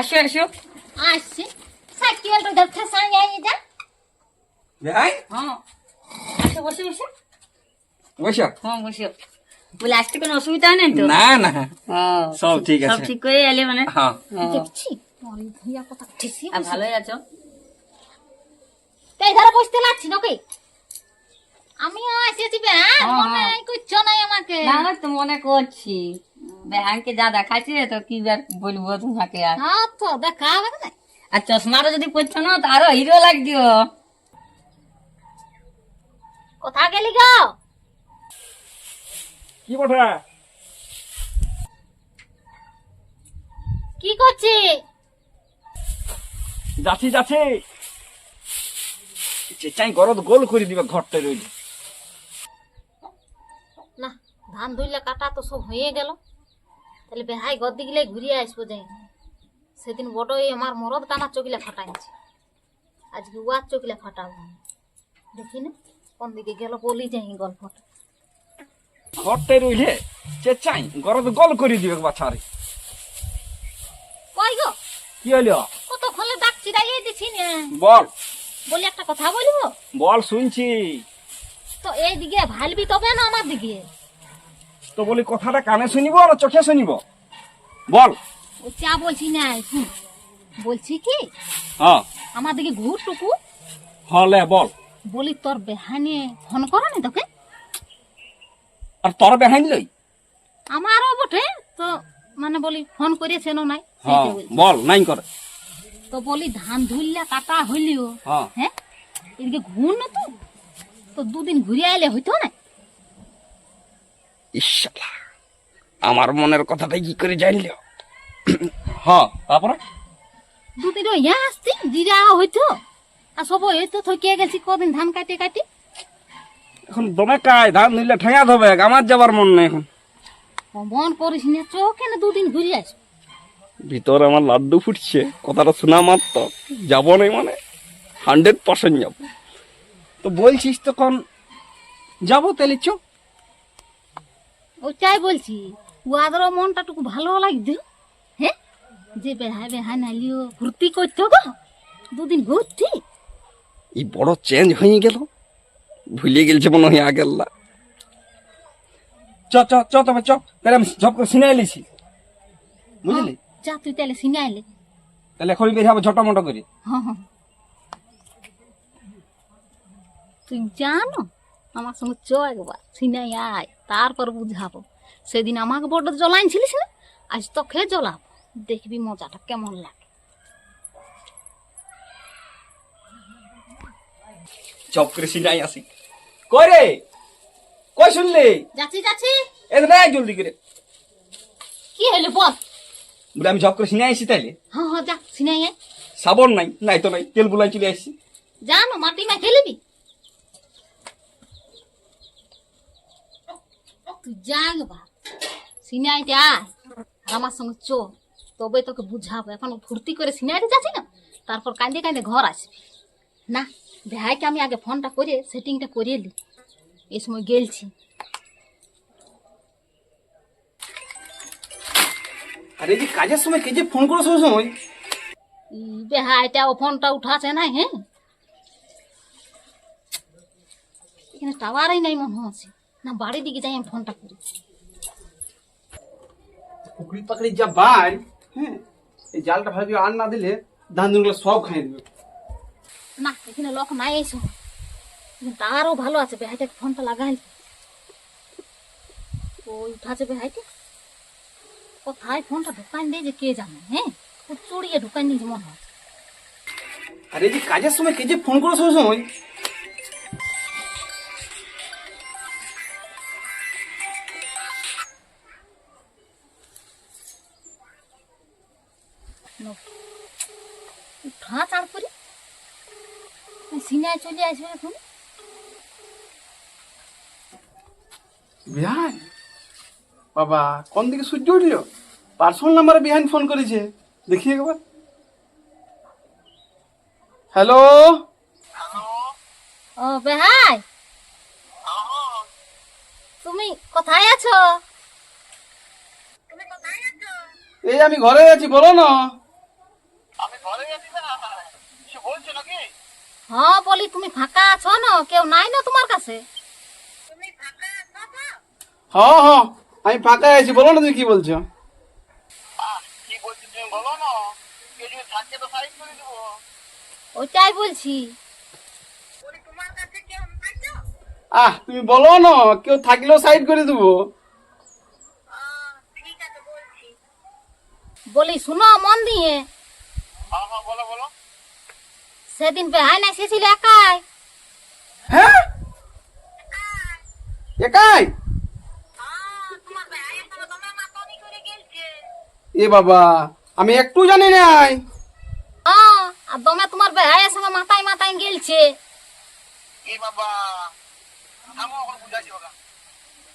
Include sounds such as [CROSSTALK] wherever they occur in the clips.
আসো আসো। আসছে। সাইকেলটা ধরতে সাঁড়িয়ে যা বেহাই হ্যাঁ। আসো বসে বসে। বসো। হ্যাঁ বসে। বলে আসতে কোনো অসুবিধা নেই তো? না না। হ্যাঁ। সব ঠিক সব ঠিক করে এলে মানে? হ্যাঁ। হ্যাঁ। দেখছি। মরি ভুইয়া কথা ঠেসি আর ভালোই আছো? তাই ধারে বসতে লাগছি নাকি আমি আসেছি বে মনে। করছ না আমাকে। না না তো মনে করছি। বেহানকে যা দেখাচ্ছে তো কি আর বলব তোমাকে আর? হ্যাঁ তো দেখা হবে না আর চশমাটা যদি পড়ছো না তো আরও হিরো লাগছিও কোথা গেলি গো? কি বটে? কি করছি? যাচ্ছি যাচ্ছি। চেঁচাই গরদ গোল করে দিবে ঘরটা রইল। না ধান ধুইলে কাটা তো সব হয়ে গেল। তাহলে বেহাই গদ্দি গিলে ঘুরিয়ে আসব যাই। সেদিন বড় এই আমার মরদ টানা চকিলে ফাটাইছে। আজকে উয়ার চকিলে ফাটাবো। দেখি না কোন দিকে গেল বলি যাই গল্পটা। ঘরটা রইলে চেঁচাই গরদ গোল করে দিবে বাছারে কই গো? কি হইল? কত খলে ডাক চিরাইয়ে দিছি না। বল। বলি একটা কথা বলব? বল শুনছি। তো এই দিকে ভালবি তবে না আমার দিকে? তো বলি কথাটা কানে শুনিব না চোখে শুনিব? বল। ও চা বলছি না শুন বলছি কি? হ্যাঁ। আমার দিকে ঘুর টুকু? হলে বল। বলি তোর বেহানে ফোন করো না তোকে? আর তোর লই? আমারও বটে তো মানে বলি ফোন করেছে না নাই হ্যাঁ বল নাই করে। তো বলি ধান ধুইলা কাটা হইলিও। হ্যাঁ। হ্যাঁ? এদিকে ঘুর না তো? তো দুদিন ঘুরে আইলে হইতো না? ইশালা আমার মনের কথাটা কি করে জানল? হ্যাঁ তারপরে? দুদিন ইয়া আসতি জিরা হইতো। আর সব হইতো থকিয়ে গেছি কদিন ধান কাটে কাটি। এখন দমে কায় ধান নিলে ঠেঙা ধবে আমার যাবার মন নেই এখন। মন করিস না চোখে না দুদিন ঘুরে আস। ভিতরে আমার লাড্ডু ফুটছে কথাটা শোনা মাত্র। যাব নাই মানে হান্ড্রেড পার্সেন্ট যাব। তো বলছিস তখন যাব তাহলে চ ওটাই বলছি উয়াদের মনটা টুকু ভালো লাগতো হ্যাঁ? যে বেহাই বেহাই নালিও ঘুরতি করতো গো দুদিন ঘুরতি। এই বড় চেঞ্জ হয়ে গেল ভুলে গেলছে মনে হয় আগেল্লা চ চ চ তবে চ তাহলে আমি ঝপ করে সিনে এলিছি বুঝলি? যা তুই তাহলে সিনে আইলে তাহলে এখন বের হবে ছোট মোটো করে। হ্যাঁ হ্যাঁ তুই জানো? আমার সঙ্গে চ একবার সিনাই আয় তারপর বুঝাবো। সেদিন আমাকে বড় জ্বলাইন ছিলিস না? আজ তোকে জ্বলাবো। দেখবি মজাটা কেমন লাগে। চপ করে সিনাই আসি। কই রে? কই শুনলি? যাচ্ছি যাচ্ছি। এদ নাই জলদি করে। কি হলো বল? বলে আমি জব করে সিনে আসি তাইলে? হ্যাঁ হ্যাঁ যা সিনাই আয়। সাবন নাই নাই তো নাই তেল বুলাই চলে আসছি জানো মাটি মা খেলিবি? তুই যা একবার সিনাইতে আয়। আর আমার সঙ্গে চো। তবে তোকে বুঝাবো। এখন ফুর্তি করে সিনাইতে যাচ্ছি না? তারপর কাঁদে কাঁদে ঘর আসবি। না ভাইকে আমি আগে ফোনটা করে সেটিংটা করিয়ে নি এই সময় গেলছি। আর যে কাজের সময় কে যে ফোন করো সব সময়? বেহাইটা ও ফোনটা উঠাছে না হ্যাঁ? এখানে টাওয়ারই নাই মনে হচ্ছে। না বাড়ির দিকে যাই আমি ফোনটা করি। পুকুরি পাকড়ি যা বাড় হ্যাঁ এই জালটা ভালো আর না দিলে ধান ধুনগুলো সব খাই দেবে। না এখানে লোক নাই এসো তারও ভালো আছে বেহাইটা ফোনটা লাগাই ওই উঠাছে বেহাইটা। কোথায় ফোনটা ঢুকান দিয়ে যে কে জানে হ্যাঁ? খুব চড়িয়ে ঢুকান দিয়েছে মনে হয়। আর যে কাজের সময় কে যে ফোন করো সব সময়? চলে আসবে এখন। বিহান? বাবা কোন দিকে সূর্য উঠল? পার্সোনাল নাম্বারে বিহান ফোন করেছে। দেখি একবার। হ্যালো? ও বেহাই? তুমি কোথায় আছো? এই আমি ঘরে আছি বলো না। হ্যাঁ বলি তুমি ফাঁকা আছো না? কেউ নাই না তোমার কাছে? হ্যাঁ হ্যাঁ আমি ফাঁকা আছি বলো না তুমি কি বলছো? ওইটাই বলছি। আহ তুমি বলো না কেউ থাকলেও সাইড করে দেবো। বলি শুনো মন দিয়ে। সেদিন বেহাই না এসেছিল একাই। হ্যাঁ? একাই। এ বাবা আমি একটু জানি নাই। হ্যাঁ আর দমে তোমার বেহাইয়ের সঙ্গে মাথায় মাথায় গেলছে।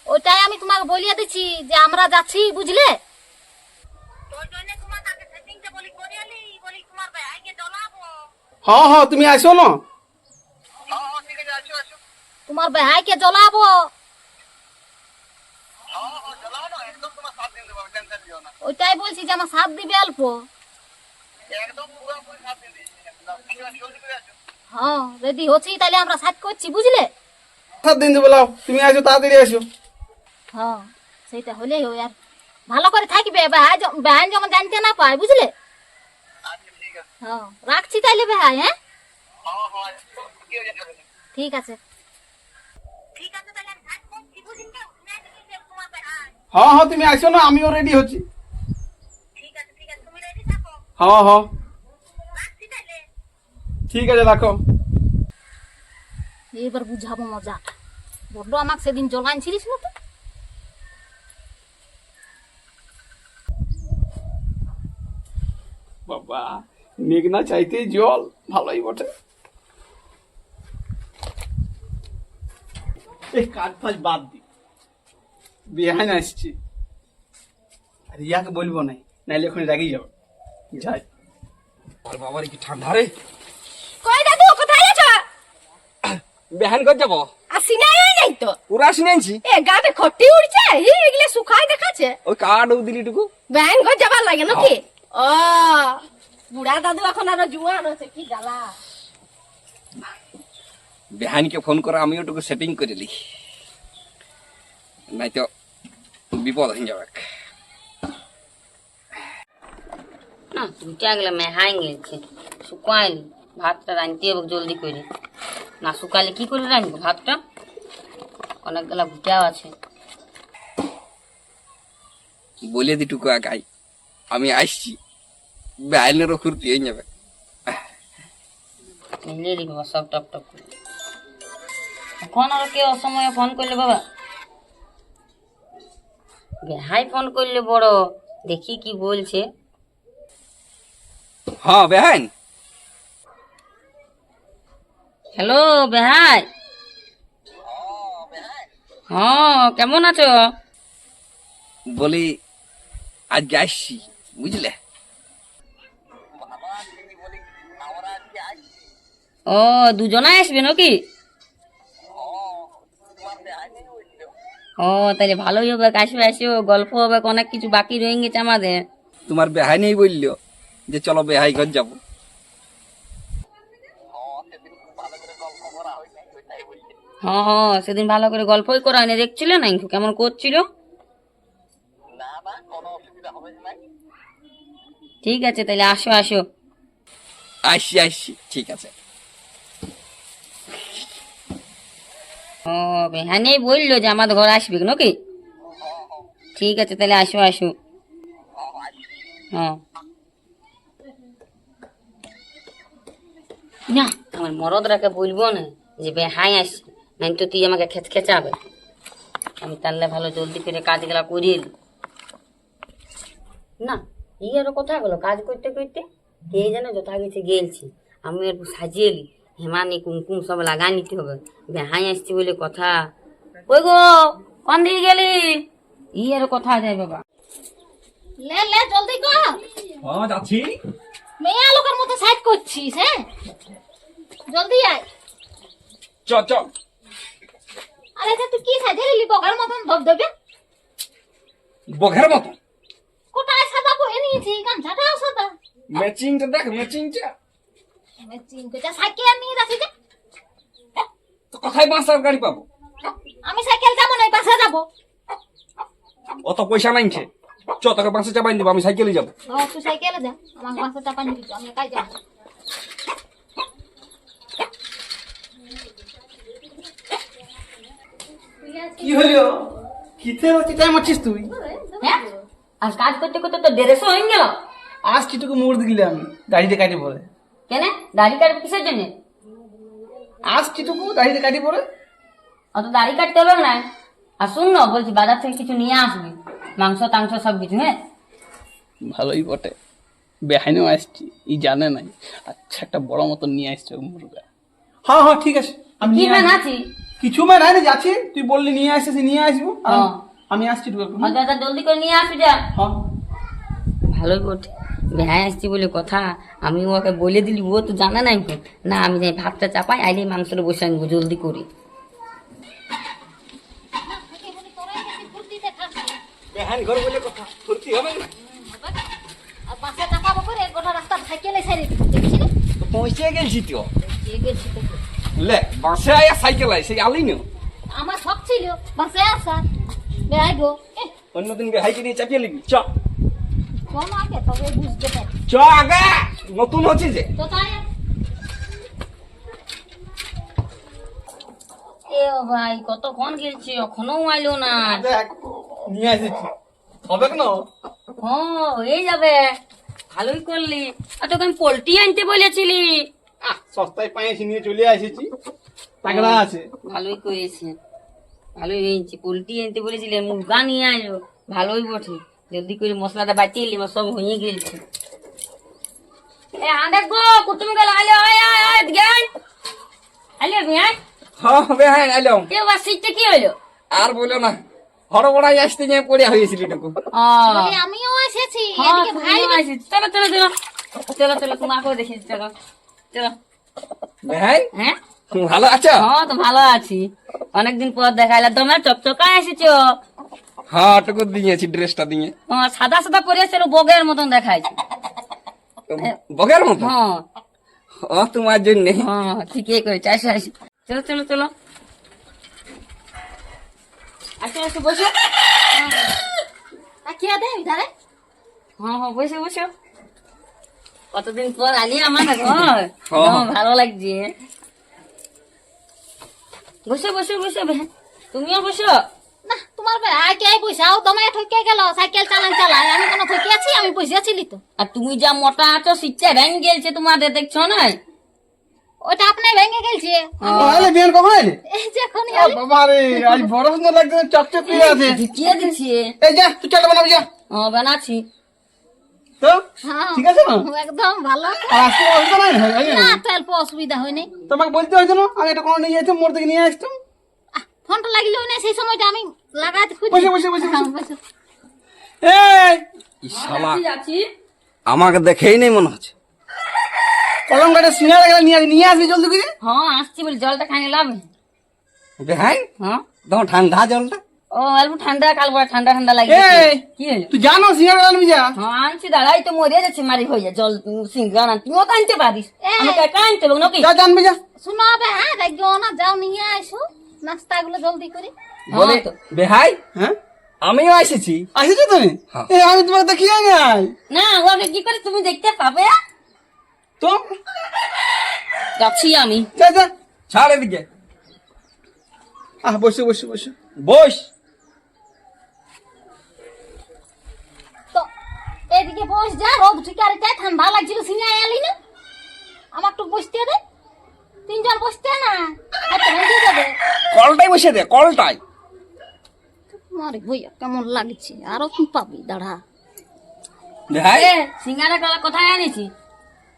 ওইটাই আমি তোমাকে বলিয়ে দিচ্ছি যে আমরা যাচ্ছি বুঝলে? হ্যাঁ হ্যাঁ তুমি আসো না। তোমার বেহাইকে জ্বলাবো। ওইটাই বলছি যে আমার সাথ দিবে অল্প। হ্যাঁ রেডি হচ্ছি তাহলে আমরা সাথ করছি বুঝলে? সাত দিন দেবো লাও তুমি আসো তাড়াতাড়ি আসো হ্যাঁ সেইটা হলেই হয় আর। ভালো করে থাকবে বেহাই বেহাই যেমন জানতে না পায় বুঝলে? হ্যাঁ রাখছি তাইলে বেহাই হ্যাঁ? ঠিক আছে। হ্যাঁ হ্যাঁ তুমি আসো না আমিও রেডি হচ্ছি। হ্যাঁ হ্যাঁ। ঠিক আছে রাখো। এবার বুঝাবো মজা। বড্ড আমাকে সেদিন জলাইন ছিলিস না তো? বাবা। মেঘনা চাইতে জল ভালোই বটে। এই কাজ ফাজ বাদ দি। বিহান আসছি। আর বলব নাই নাইলে এখন রাগি যাবে। যাই। আর বাবার কি ঠান্ডা রে? কই দাদু কোথায় আছো? বেহান কর যাব? আসি নাই নাই তো? পুরা আসি নাইছি এ গাতে খটি উড়ছে হি এগুলো শুকাই দেখাচ্ছে। ওই কাঠ দিলি টুকু। ব্যাং ঘর যাবার লাগে নাকি? ও। বুড়া দাদু এখন আরও জুয়ান হচ্ছে কি জ্বালা। বেহানকে ফোন করে আমিও টুকু সেটিং করে লি নাই তো বিপদ হয়ে যাবে। না দুইটা গেলে মেহাই গেছে শুকাইলি ভাতটা রাঁধতে হবে জলদি করে। না শুকালে কি করে রাঁধবো ভাতটা? অনেকগুলা ভুটাও আছে। বলে দি টুকু আগাই? আমি আসছি। বেহানেরও খুরপি হয়ে যাবে মিলিয়ে দিবি বাবা, সব টপ টপ করে এখন আর কেউ অসময়ে ফোন করলে বাবা? বেহাই ফোন করলে বড়। দেখি কি বলছে। হ্যাঁ বেহান। হ্যালো বেহাই হ্যাঁ কেমন আছো? বলি আজ আসছি বুঝলে? ও দুজনাই আসবে নাকি? ও তাহলে ভালোই হবে আসবে আসিও গল্প হবে অনেক কিছু বাকি রয়ে গেছে আমাদের। তোমার বেহাই নেই বলল যে চলো বেহাই ঘর যাব। হ্যাঁ হ্যাঁ সেদিন ভালো করে গল্পই করা হয়নি দেখছিলে না কেমন করছিল? ঠিক আছে তাহলে আসো আসো। আসছি আসছি ঠিক আছে। ও বেহানি বলল যে আমাদের ঘর আসবে নাকি? ঠিক আছে, তাহলে আসো আসো। হ্যাঁ। না, আমার মরদরাকে বলব না যে বেহাই আসি নাই তো তুই আমাকে খেচ খেচাবে। আমি তাহলে ভালো জলদি করে কাজগুলা এলি। না, এই আরও কথা গেলো কাজ করতে করতে কে যেন যথা গেছে গেলছি, আমি একটু সাজিয়ে এলি হেমানি কুমকুম সব লাগা নিতে হবে। বেহাই আসছি বলে কথা। ওই গো কোন দিকে গেলি? ই আরও কথা যায় বাবা। লে লে জলদি কর। হ্যাঁ যাচ্ছি। মেয়া লোকের মতো সাইড করছিস হ্যাঁ? জলদি আয়। চ চ। আরে তুই কি সাজে নিলি বগার মতন ধবধবে। বঘের মতো কোটায় সাদা পরে নিয়েছি গামছাটাও সাদা। ম্যাচিংটা দেখ ম্যাচিংটা। সাইকেল নিয়ে যাচ্ছি যে। তো কোথায় বাস আর গাড়ি পাবো? আমি সাইকেল যাব না বাসে যাব। অত পয়সা নাইছে চ তোকে বাসে চাপাই দিব আমি সাইকেলে যাব। তুই সাইকেলে যা আমাকে বাসে আমি যাব। কি হলো? কিতে হচ্ছে টাইম আছিস তুই? হ্যাঁ? আর কাজ করতে করতে তো দেড়শো হয়ে গেল। আজ কিটুকু মোড় দিলে আমি গাড়িতে কাটি পড়ে কেন? দাড়ি কাটবে কিসের জন্য? আজ কিটুকু গাড়িতে কাটি পড়ে অত দাড়ি কাটতে হবে না। আর শুন না বলছি বাজার থেকে কিছু নিয়ে আসবি। মাংস টাংস সব কিছু হ্যাঁ? ভালোই বটে। বেহাইনেও আসছি ই জানে নাই। আচ্ছা একটা বড় মতন নিয়ে আসছে মুরগা। হ্যাঁ হ্যাঁ ঠিক আছে। আমি কি ম্যান আছি? কিছু মানে নাই না যাচ্ছি তুই বললি নিয়ে আসিস নিয়ে আসব। আমি আসছি একটু একটু। একটা জলদি করে নিয়ে আসবি যা। হ্যাঁ। ভালোই বটে। ভ্যাঁ আসছি বলে কথা। আমি ওকে বলে দিলি ও তো জানে নাই তো। না আমি যাই ভাতটা চাপাই আইলে মাংসটা বসে আনব জলদি করে। বেহান ঘর বলে কথা ফুর্তি হবে না? আর বাসে চাপাবো করে গোটা রাস্তা সাইকেলে পৌঁছে গেছি তো। লে বাসে আয়া সাইকেল আয় সেই আলি না আমার শখ ছিল বাসে আসা বেড়াই গো এহ, অন্যদিন বেহাইকে নিয়ে চাপিয়ে লিবি চ। চল আগে তবে বুঝতে পারি চ আগে নতুন হচ্ছে যে। তো তাই এ ভাই কতক্ষণ গেছি এখনও আইলো না দেখ নিয়ে এসেছি হবে না হয়ে যাবে। ভালোই করলি। আর তোকে আমি পোল্ট্রি আনতে বলেছিলি। সস্তায় নিয়ে চলে এসেছি তাগড়া আছে। ভালোই করেছে। ভালোই হয়েছে পোল্ট্রি আনতে বলেছিলি মুরগা নিয়ে আইলো ভালোই বটে। জলদি করে মশলাটা বাটিয়ে এলি আমার সব হয়ে গেছে। এ আন্দাজ গো কুটুম গেল আলে আয় আয় আয় জ্ঞান আলে ভাই হ্যাঁ বেহান এলাম এ বাস কি হলো আর বলো না হড়বড়াই আসতে গিয়ে পড়ে হয়েছিল এটুকু। আমিও এসেছি এদিকে ভাই তুমিও চলো চলো চলো চলো চলো তোমাকেও দেখি চলো চলো। বেহাই ভালো আছো? হ্যাঁ তো ভালো আছি। অনেকদিন পর দেখা এলো তোমরা চকচকা এসেছ। হ্যাঁ টুকু দিয়েছি ড্রেসটা দিয়ে। হ্যাঁ, সাদা সাদা পরে এসেছিল বগের মতন দেখাইছে। বগের মতো হ্যাঁ। ও তোমার জন্য। হ্যাঁ ঠিকই করেছে আসো আসো। চলো চলো চলো। আসো আসো বসো। তাকিয়ে দে ধারে হ্যাঁ হ্যাঁ বসো বসো। কতদিন পর আলি আমার ঘর। হ্যাঁ। হ্যাঁ, ভালো লাগছে। বসো বসো বসো তুমিও বসো। তোমার ভাই কে বইসাও তোমায় ঠকে গেল? সাইকেল চালান চালায়। আমি কোনো ঠকে আছি? আমি বসেছিলি তো। আর তুমি যা মোটা আছো শিক্ষা ভেঙে গেছে তোমাদের দেখছ না? ওটা আপনি ভেঙে গেছে আরে বিয়ান কখন এলে এই যে এখন আ, বাবা রে আজ বড় সুন্দর লাগছে চকচক করে আছে। ঢুকিয়ে দিচ্ছি এই যা তুই চাটা বানাবি যা। ও বানাচ্ছি। তো? হ্যাঁ। ঠিক আছে না? একদম ভালো। আর অসুবিধা নাই? হয়, না? অসুবিধা হয়নি। তোমাকে বলতে হয়েছে না আমি এটা কোনো নিয়ে যেতাম থেকে নিয়ে আসতাম। ফোনটা লাগিল না সেই সময়টা আমি লাগাতে খুঁজি বসে, বসে, বসে, হ্যাঁ, বসে। এই! ই শালা যাচ্ছি, যাচ্ছি। আমাকে দেখেই নেই মনে হচ্ছে। কলম কাটে সিঙ্গারা গেলে নিয়ে আসবি নিয়ে আসবি জলদি করে? হ্যাঁ আসছি বলে জলটা খাই নিলাম। বেহাই হ্যাঁ। তখন ঠান্ডা জলটা? ও অল্প ঠান্ডা কাল বড় ঠান্ডা ঠান্ডা লাগে কি তুই জানো সিঙ্গারা আনবি যা? হ্যাঁ আনছি দাঁড়াই তো মরে যাচ্ছে মারি হয়ে যায়। জল সিঙ্গার তুমিও তো আনতে পারিস। আমি একা আনতে পারব নাকি? যা জানবি যা। শুনো বে হ্যাঁ রাখো না যাও নিয়ে আসো। নাস্তা গুলো জলদি করে। বলে হ্যাঁ তো। বেহাই হ্যাঁ? আমিও এসেছি তুমি? হ্যাঁ। এই আমি তোমাকে দেখিয়ে নাই। না ওকে কি করে তুমি দেখতে পাবে? তো? যাচ্ছি আমি। যা যা। ছাড় এদিকে। আহ বসে বসে বসে। বস। তো এদিকে বস যা। রোদ ঠিক আর চাই ঠান্ডা লাগছিল সিনে আলি না? আমার একটু বসতে দে। তিনজন বসতে না? কলটাই বসে দে কলটাই। মারে ভইয়া কেমন লাগছে? আরও কি পাবি? দাঁড়া। এ, সিঙ্গারা কলা কোথায় আনিছি?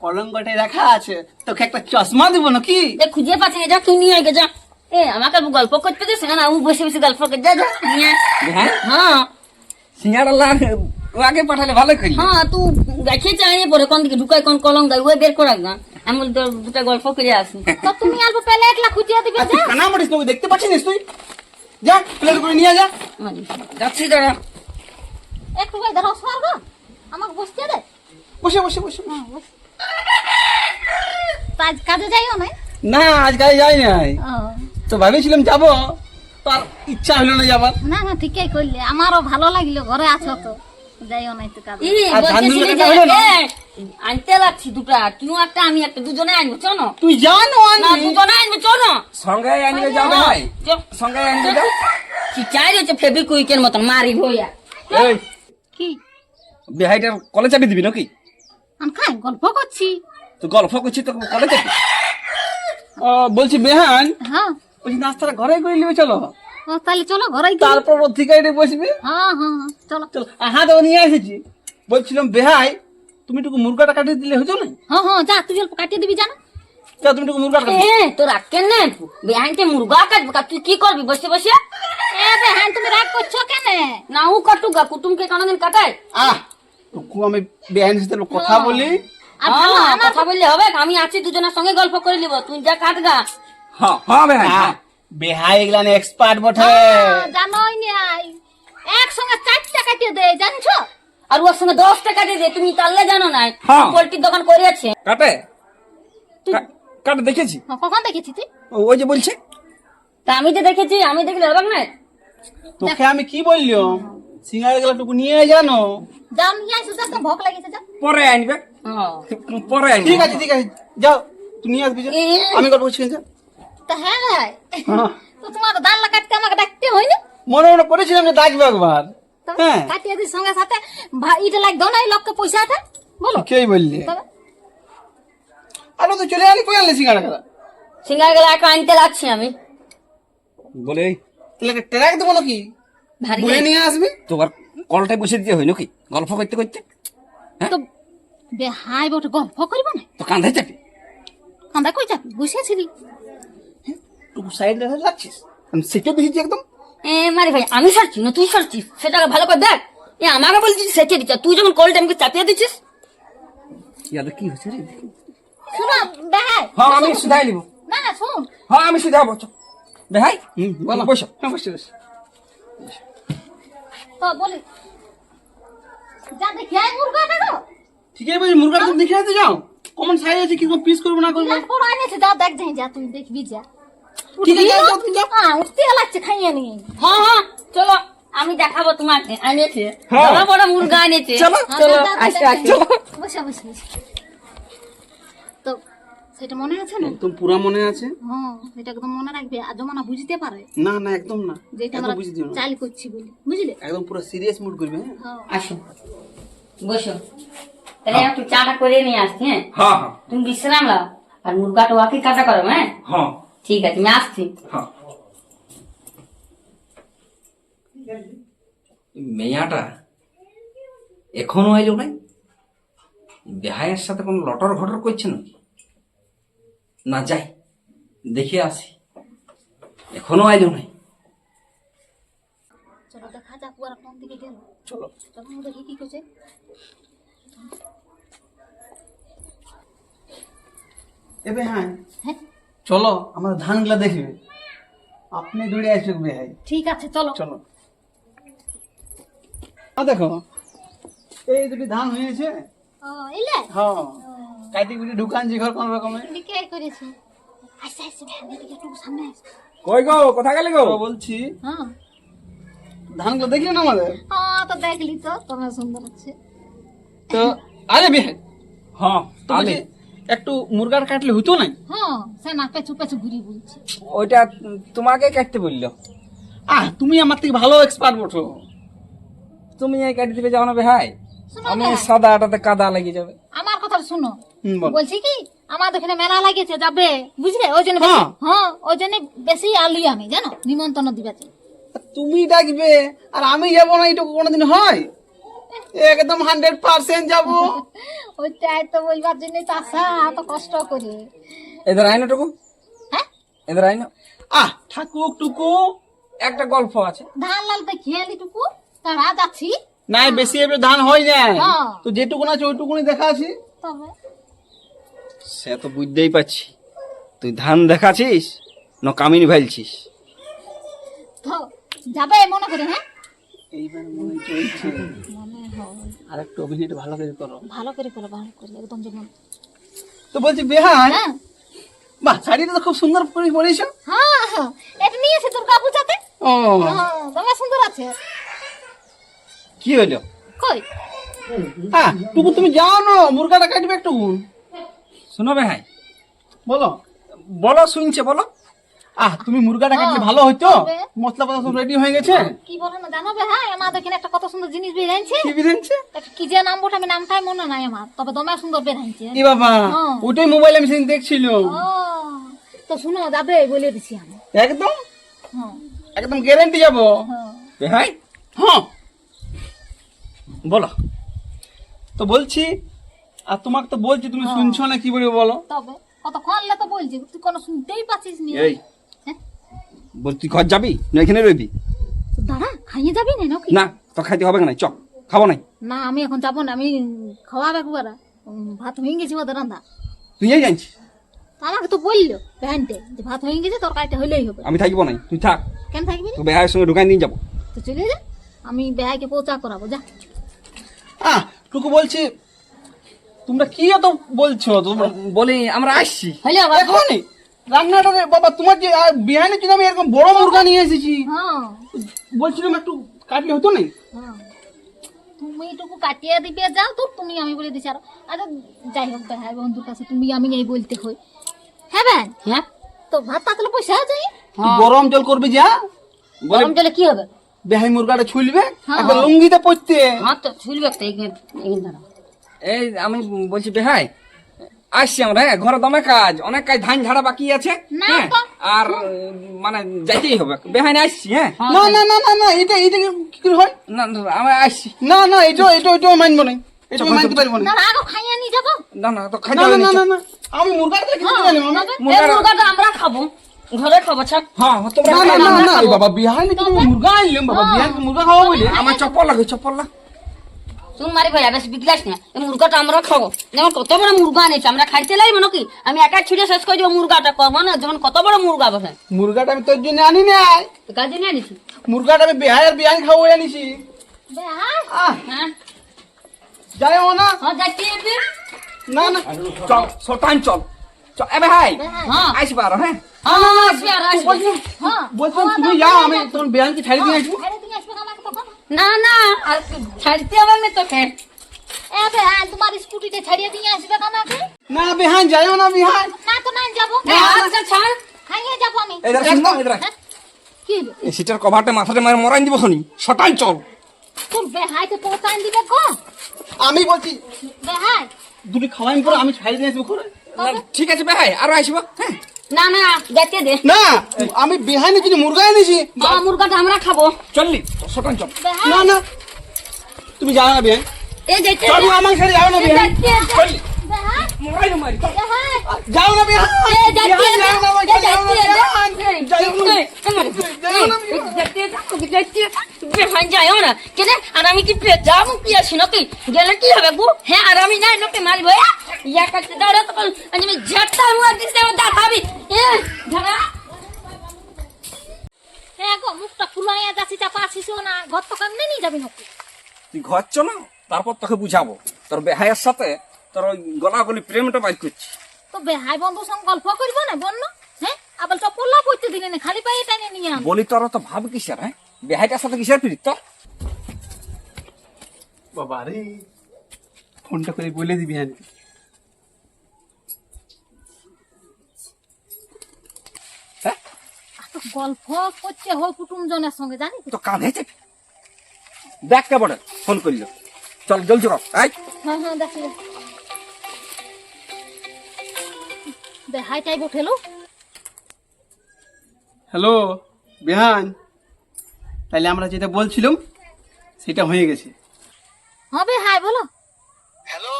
কলম কাটে রাখা আছে। তোকে একটা চশমা দিব নাকি? এ খুঁজে পাচ্ছি যা তুই নিয়ে আগে যা। এ আমাকে গল্প করতে দিস না? আমি বসে বসে গল্প করতে যা যা নিয়ে হ্যাঁ। সিঙ্গারা ও আগে পাঠালে ভালো করি। হ্যাঁ তুই দেখে চাইয়ে পরে কোন দিকে ঢুকাই কোন কলম দেয় ওই বের করে না। আমি তোর দুটা গল্প করে আসি। [LAUGHS] তো তুমি অল্প পেলে একলা খুঁজিয়ে দিবে যা। কানা মারিস তুই দেখতে পাচ্ছিস তুই? যা প্লেট করে নিয়ে যা। যাচ্ছি দাঁড়া। একটু ভাই ধরো স্বর্গ আমাকে বসতে দে। বসে বসে বসে হ্যাঁ। তা আজ কাজে যাইও না না আজ কাজে যাই নাই। তো ভাবেছিলাম যাব তার ইচ্ছা হলো না যাবার। না না ঠিকই করলে। আমারও ভালো লাগল ঘরে আছো তো। যাইও নাই তো কাজে। লাগছি দুটা। তুই একটা আমি একটা দুজনে আনব চলো। তুই জানো না দুজনে আনব চলো। সঙ্গে আনবে যাও ভাই। সঙ্গে আনবে যাও। কি চাই রয়েছে ফেবিকুইকের মতন মারি হইয়া এই। কি? বেহাইটার কলে চাবি দিবি নাকি? আমি খাই গল্প করছি। তো গল্প করছি তো কলে চাবি ও, বলছি বেহান হ্যাঁ। বলছি নাস্তাটা ঘরে করে নিবে চলো। তাহলে চলো ঘরে তারপর এটা বসবে। হ্যাঁ হ্যাঁ হ্যাঁ, চলো। চলো হ্যাঁ তো নিয়ে এসেছি। বলছিলাম বেহাই তুমি টুকু মুরগাটা কাটিয়ে দিলে হতো না? হ্যাঁ হ্যাঁ যা তুই অল্প কাটিয়ে দিবি জানা। যা তুমি টুকু মুরগাটা কাটিয়ে এ তোর আক্কেন না বেহাইনকে মুরগা কাটবো কা তুই কি করবি? বসে বসে। এ বেহান তুমি রাগ করছ কেন? না ও কাটুক গা কুটুমকে কোনোদিন কাটায় আহ টুকু আমি বেহাইনের সাথে কথা বলি। হ্যাঁ, কথা বললে হবে আমি আছি দুজনের সঙ্গে গল্প করে নিব। তুই যা কাট গা হ্যাঁ হ্যাঁ। বেহাই আহ, বেহাই এক্সপার্ট বটে। হ্যাঁ, জানোই নাই একসঙ্গে চারটা কাটিয়ে দেয় জানছো আর ওর সঙ্গে দশ টাকা দিয়ে দে তুমি তাহলে জানো না হ্যাঁ। পোল্ট্রির দোকান করেছে কাটে? কাটে দেখেছি। হ্যাঁ, কখন দেখেছি তুই? ও- ওই যে বলছে। তা আমি যে দেখেছি আমি দেখলে হবে না তোকে আমি কি বললাম সিঙ্গারা গেলা টুকু নিয়ে জানো? যাও নিয়ে আসো তো ভোগ লাগিয়েছে যা পরে আনবে। হ্যাঁ। পরে আনবে। ঠিক আছে ঠিক আছে যাও তুই নিয়ে আসবি যা। আমি গল্প করছি তা হ্যাঁ। ভাই হ্যাঁ। তো তোমার দাল্লা কাটতে আমাকে ডাকতে হয় না মনে মনে করেছিলাম যে ডাকবে একবার। তবে হ্যাঁ। কাটিয়ে দিস সঙ্গে সাথে। ভাই এটা লাগ দাও না এই লোককে পয়সাটা বলো। কেই বললি? তবে। আরে তো চলে কই আনলে সিঙ্গার গেলে একটা আনতে লাগছি আমি। বলে এই, তাহলে ট্রাক দেবো নাকি? ভারী বলে নিয়ে আসবি। তোমার কলটাই বসে দিতে হয় নাকি? গল্প করতে করতে। তো বেহাই বটে গল্প করব না? তো কাঁধে চাপি কান্দা কই যাবি? বসেছিলি সাইড আমি সেটা একদম। এ মারি ভাই আমি সরছি না তুই সরছিস? সেটাকে ভালো করে দেখ। এ আমাকে বলছিস সেচে দিচ্ছ। তুই যখন কলটা আমাকে চাপিয়ে দিচ্ছিস? ইয়াদের কি হচ্ছে রে? শোনো বেহাই। হ্যাঁ আমি সুধাই নিব। না না শোন। হ্যাঁ আমি সুধাবো বেহাই? হুম বলো। বসো হ্যাঁ বসে বসে তো বলি। যা দেখি আয় মুরগাটা তো। ঠিক আছে বলছি মুরগাটা তুমি দেখে আসতে যাও। কমন সাইজ আছে কীরকম পিস করব না করব? বড় আনেছে যা দেখ যাই যা তুই দেখবি যা। ঠিক আছে যাও, যাও, তুমি যাও। হ্যাঁ উঠতে লাগছে খাইয়ে নিয়ে হ্যাঁ হ্যাঁ চলো আমি দেখাবো তোমাকে আনেছে হ্যাঁ। বড় বড় মুরগা আনেছে চলো হ্যাঁ, চলো যা, যা, যা, আসতে যা, আসতে যা। বসে বসে বসে। তো সেটা মনে আছে না? একদম পুরা মনে আছে। হ্যাঁ এটা একদম মনে রাখবে আর জমানা বুঝতে পারে। না না একদম না। যেটা আমরা বুঝে না। চাল করছি বলে বুঝলে? একদম পুরো সিরিয়াস মুড করবে হ্যাঁ? হ্যাঁ। আসো। বসো। তাহলে একটু চাটা করে নিয়ে আসছি হ্যাঁ? হ্যাঁ হ্যাঁ। তুমি বিশ্রাম লাও আর মুরগাটা ওয়াকি কাটা করো হ্যাঁ? হ্যাঁ। ঠিক আছে আমি আসছি। হ্যাঁ। মেয়াটা এখনও আইলো নাই? বেহায়ের সাথে কোনো লটর ঘটর করছে নাকি? না যাই দেখে আসি। এখনও আইলো নাই। চলো দেখা যাক ওরা কোন দিকে গেল। চলো। দেখি কি করছে। এবে হ্যাঁ চলো আমাদের ধানগুলা দেখবে আপনি দৌড়ে আসবে ভাই ঠিক আছে চলো। চলো। আ দেখো এই দুটি ধান হয়েছে। ও এলে? হ্যাঁ। কাইতে কুটি ঢুকান যে ঘর কোন রকমে। লিখে করেছে। আচ্ছা আচ্ছা ভ্যান দিকে একটু সামনে আস। কই গো কোথা গেলে গো? বলছি। হ্যাঁ। ধানগুলো দেখলে না আমাদের? হ্যাঁ তো দেখলি তো তোমার সুন্দর আছে তো আরে বিহাই। হ্যাঁ তো বলছি, একটু মুরগার কাটলে হতো না হ্যাঁ সে না পেছু পেছু ঘুরি বলছে। ওইটা তোমাকে কাটতে বলল। আহ তুমি আমার থেকে ভালো এক্সপার্ট বটো। তুমি এই কাটি দিবে যাও না শোনো আমি ভাই, সাদা আটাতে কাদা লেগে যাবে। আমার কথা শুনো। বলছি কি আমার এখানে মেলা লাগিয়েছে যাবে বুঝলে? ওই জন্য হ্যাঁ। হ্যাঁ ওই জন্য বেশি আলু আমি জানো? নিমন্ত্রণ দিবে। তুমি ডাকবে আর আমি যাব না এইটুকু কোনোদিন হয়? একদম হান্ড্রেড পার্সেন্ট যাব। ওইটাই তো বলবার জন্য তো আশা এত কষ্ট করে। এদের আইনো টুকু? হ্যাঁ? এদের আইনো আহ ঠাকুর টুকু একটা গল্প আছে। ধান লাল তো খেয়ালি টুকু তারা যাচ্ছি। নাই বেশি এবার ধান হয় না। তো যেটুকুন আছে ওইটুকুনি দেখা আছে। তবে। সে তো বুঝতেই পারছি। তুই ধান দেখাছিস না কামিনী ভাইলছিস তো যাবে মনে করে হ্যাঁ? এইবার মনে চলছে। আর একটু অভিনয়টা ভালো করে করো। ভালো করে করো ভালো করে একদম যেমন তো বলছি বেহান? হ্যাঁ। বাহ শাড়িটা তো খুব সুন্দর করে পরেছ। হ্যাঁ হ্যাঁ। এটা নিয়েছে দুর্গা পূজাতে ও। হ্যাঁ দমে সুন্দর আছে। কি হইল কই? হ্যাঁ টুকু তুমি যাও না মুরগাটা কাটবে একটু। শোনো বেহাই বলো। বলো শুনছে বলো। আহ তুমি মুরগাটা কাটলে ভালো হইতো? মশলা পাতা সব রেডি হয়ে গেছে? কি বলে না জানো বে হ্যাঁ আমার দেখেন একটা কত সুন্দর জিনিস বেরাইছে কি একটা কি যে নাম বটে আমি নামটাই মনে নাই আমার। তবে দমে সুন্দর বেরাইছে এ বাবা হ্যাঁ। ওইটাই মোবাইল আমি সেদিন দেখছিল। ও তো শুনো যাবে বলে দিছি আমি। একদম? হ্যাঁ একদম গ্যারেন্টি যাব? হ্যাঁ হ্যাঁ বলো। তো বলছি আর তোমাকে তো বলছি তুমি শুনছো না কি বলব বলো? তবে কতক্ষণ তো বলছি? তুই কোনো শুনতেই পাচ্ছিস নি। এই হ্যাঁ? বল তুই ঘর যাবি? না এখানে রইবি? দাঁড়া খাইয়ে যাবি না নাকি? না তো খাইতে হবে না চ খাব নাই। না আমি এখন যাব না আমি খাওয়াবে একবার উম, ভাত হয়ে গেছে ওদের রান্না। তুই এই জানছিস তো আমাকে তো বলল প্যান্টে যে ভাত হয়ে গেছে তরকারিটা হইলেই হবে। আমি থাকব নাই তুই থাক। কেন থাকবি না? তো বেহাইয়ের সঙ্গে ঢুকাই নিয়ে যাব। তো চলে যা আমি বেহাইকে পৌঁছা করাবো যা। আহ টুকু বলছি তোমরা কি এত বলছো? তোমরা বলি আমরা আসছি। হইলে আবার। এখনই? রান্নাটা বাবা তোমার যে বিহানে যদি আমি এরকম বড় মুরগা নিয়ে এসেছি। হ্যাঁ। বলছিলাম একটু কাটলে হতো না? হ্যাঁ। তুমি এটুকু কাটিয়ে দিবে যাও তো তুমি আমি বলে দিছি। আর আরে যাই হোক বেহাই বন্ধুর কাছে তুমি আমি এই বলতে হই। হ্যাঁ বেন হ্যাঁ। তো ভাত পাতলে পয়সা যাই গরম জল করবি যা। গরম জলে কি হবে? বেহাই মুরগাটা ছুলবে হ্যাঁ। একবার লুঙ্গিতে পড়তে হ্যাঁ তো ছুলবে এখানে এই আমি বলছি বেহাই আসছি আমরা হ্যাঁ ঘরে দমে কাজ অনেক কাজ ধান ঝাড়া বাকি আছে হ্যাঁ আর মানে যাইতেই হবে বেহাই না আসছি হ্যাঁ না না না না না এটা এটা কি করে হয় না না, আমরা আসছি না না এটা এটা এটা মানবো না এটা মানতে পারব না না আগো খাইয়ে নিয়ে যাব না না তো না না না না না না আমি মুরগাটা দেখে হ্যাঁ, জানি মামা তবে? এই মুরগার- মুরগাটা আমরা খাব ঘরে খাব হ্যাঁ তোমরা না না না বাবা বিহানে তুমি মুরগা আনলাম বাবা বিহান মুরগা খাওয়া বলে আমার চপ্পল লাগে চপ্পল লাগ শুন মারি ভাই বেশি বিগলাস না। এই মুরগাটা আমরা খাব। যেমন কত বড় মুরগা আনেছে আমরা খাইতে লাগবো নাকি? আমি একা ছিঁড়ে শেষ করে দিব মুরগাটা করব না? যেমন কত বড় মুরগা বসে। মুরগাটা আমি তোর জন্য আনি নাই। তো কাজে নিয়ে আনিছি? মুরগাটা আমি বিহার বিহান বলে আনিছি। বেহাই? আহ। হ্যাঁ। না। হ্যাঁ যাচ্ছি না না। চল শটান চল। চল এ ভাই হ্যাঁ। হ্যাঁ। হ্যাঁ হ্যাঁ, হ্যাঁ তুমি যাও আমি তোমার বিহানকে ছাড়ি দিয়ে আসব আরে তুমি আসবে আমাকে তখন না না আর ছাড়তে হবে না তোকে এ বেহাই তোমার স্কুটিতে ছাড়িয়ে দিয়ে আসবে আমাকে? না বিহান যাইও না বিহান না তো না যাব। এই আচ্ছা ছাড়। খাইয়ে যাব আমি। এদের শুনব এদের হ্যাঁ? কি? এই সিটার কভারটা মাথাতে মারে মরাই দিব শুনি শটান চল। তোর বেহাইতে পৌঁছান দিবে গো। আমি বলছি বেহাই দুটি খাওয়াই পরে আমি ছাড়ি দিয়ে আসব করে ঠিক আছে ভাই আরও আসব হ্যাঁ। না না যাইতে দে। না আমি বিহানে যদি মুরগা এনেছি মুরগাটা আমরা খাব। চললি চল। না না তুমি যাও না বিহান এই চলো। আমার সাথে যাও না বিহান চললি মারি। যাও না বিহান এই যাও না, এই যাও না, বিহান। যাও না। কেন? আর আমি কি যাব কি আছি নাকি? গেলে কি হবে গু? হ্যাঁ আর আমি নাই নাকি মারিব ইয়া কাছে দাঁড়া তখন আমি ঝাটটা আমার দিতে দেখাবি এ ঝাড়া হ্যাঁ গো মুখটা ফুলাইয়া যাচ্ছি চাপা আসিস না। ঘর তো কেমনে নিয়ে যাবি নাকি? তুই ঘর চ না তারপর তোকে বুঝাবো। তোর বেহাইয়ের সাথে তোর ওই গলাগলি প্রেমটা বাইর করছি। তো বেহাই বন্ধুর সঙ্গে গল্প করব না বন্য হ্যাঁ? আবার চপল্লা পড়তে দিলে না খালি পায়ে টাইনে নিয়ে আন বলি তোর তো ভাব কিসের হ্যাঁ? বেহাইটার সাথে কিসের পিড়িত তোর? বাবা রে ফোনটা করে বলে দিবি হ্যাঁ গল্প করছে হয় কুটুম জনের সঙ্গে জানি তো কাঁধেছে দেখ কে বটে ফোন করল। চল জলদি কর। আই হ্যাঁ হ্যাঁ দেখি। বেহাইটাই বঠেলো হ্যালো বিহান। তাহলে আমরা যেটা বলছিলাম সেটা হয়ে গেছে। হবে হাই বলো। হ্যালো।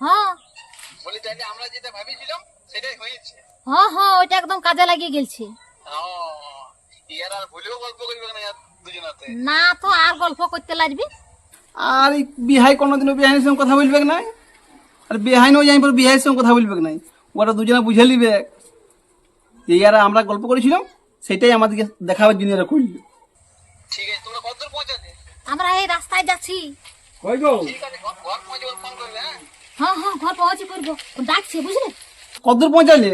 হ্যাঁ। বলি তাইলে আমরা যেটা ভাবিছিলাম সেটাই হয়েছে। হ্যাঁ হ্যাঁ ওইটা একদম কাজে লাগিয়ে গেলছে। না তো আর গল্প করতে লাগবি। আর এই বিহাই কোনোদিনও বিহাইনের সঙ্গে কথা বলবে না আর বিহাইনও যাই পর বিহাইয়ের সঙ্গে কথা বলবে না ওরা দুজনে বুঝে নিবে। যে ইয়ারা আমরা গল্প করেছিলাম সেটাই আমাদেরকে দেখাবার জন্য এরা করল। ঠিক আছে তোমরা কতদূর পৌঁছাতে আমরা এই রাস্তায় যাচ্ছি। কই গো? ঠিক আছে ঘর ঘর পৌঁছে ফোন করবে হ্যাঁ? হ্যাঁ হ্যাঁ ঘর পৌঁছে করব। ডাকছে বুঝলে? কতদূর পৌঁছালে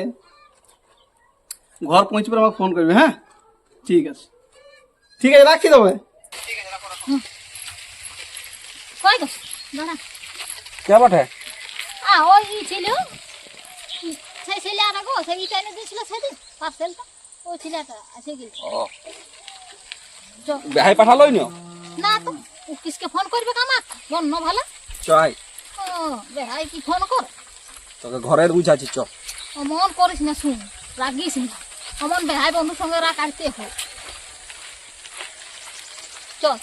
ঘর পৌঁছবে আমাকে ফোন করবে হ্যাঁ? ঠিক আছে। ঠিক আছে রাখছি তবে কই গো? দাঁড়া। কে বটে আ ওই ছিল। সেই ছেলেটা গো সেই ইটা এনে দিয়েছিল সেদিন পার্সেলটা ওই ছেলেটা আছে কি? বেহাই পাঠালোই না? না তো কিসকে ফোন করবে কামাক? বন্য ভালো। চাই ও বেহাই কি ফোন কর? তোকে ঘরের বুঝাচ্ছি চ। অমন করিস না শুন। রাগিস না। অমন বেহাই বন্ধুর সঙ্গে রাগ কাটতে হয়? চল।